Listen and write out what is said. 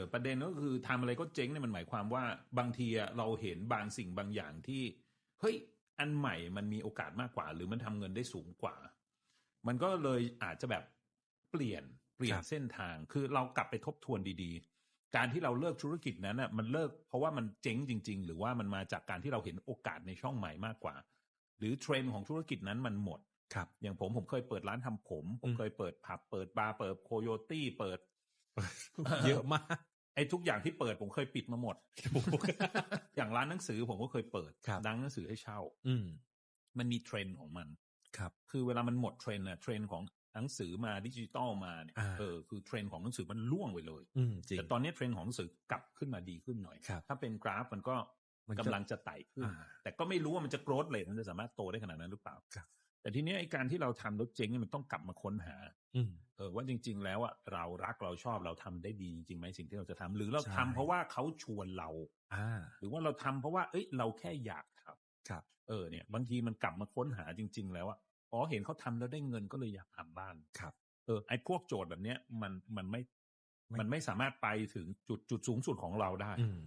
อประเด็นก็คือทำอะไรก็เจ๊งเนี่ยมันหมายความว่าบางทีอะเราเห็นบางสิ่งบางอย่างที่เฮ้ยอันใหม่มันมีโอกาสมากกว่า หรือมันทำเงินได้สูงกว่า มันก็เลยอาจจะแบบเปลี่ยนเปลี่ยนครับเส้นทาง คือเรากลับไปทบทวนดีๆ การที่เราเลิกธุรกิจนั้นอะมันเลิกเพราะว่ามันเจ๊งจริง ๆ หรือว่ามันมาจากการที่เราเห็นโอกาสในช่องใหม่มากกว่า หรือเทรนด์ของธุรกิจนั้นมันหมดครับ อย่างผมผมเคยเปิดร้านทำผมผมอืมเคยเปิดผับเปิดบาร์เปิดโคโยตี้เปิดเยอะมาก ไอ้ทุกอย่างที่เปิดผมเคยปิดมาหมด อย่างร้านหนังสือผมก็เคยเปิดครับร้านหนังสือให้เช่า อืม มันมีเทรนด์ของมัน ครับ คือเวลามันหมดเทรนด์น่ะเทรนด์ของหนังสือมาดิจิตอลมาเนี่ยอ่าเออ คือเทรนด์ของหนังสือมันล่วงไปเลย อืมจริงแต่ตอนนี้เทรนด์ของหนังสือกลับขึ้นมาดีขึ้นหน่อยครับถ้าเป็นกราฟมันก็มันก็กำลังจะไต่ขึ้นอ่าแต่ก็ไม่รู้ว่ามันจะโกรธเลยมันจะสามารถโตได้ขนาดนั้นหรือเปล่า ครับ แต่ทีเนี้ยไอ้การที่เราทำรถเจ๊งเนี่ยมันต้องกลับมาค้นหา อืมเออว่าจริง ๆ แล้วอะเรารักเราชอบเราทำได้ดีจริงไหมสิ่งที่เราจะทำหรือเราใช่ทำเพราะว่าเขาชวนเราอ่าหรือว่าเราทำเพราะว่า เอ้ยเราแค่อยากทำครับ เออเนี่ย บางทีมันกลับมาค้นหาจริง ๆ แล้วอะอ๋อเห็นเขาทำแล้วได้เงินก็เลยอยากทำบ้านครับ เออไอ้พวกโจทย์แบบเนี้ยมันมันไม่ไม่ มันไม่สามารถไปถึงจุดจุดสูงสุดของเราได้อืม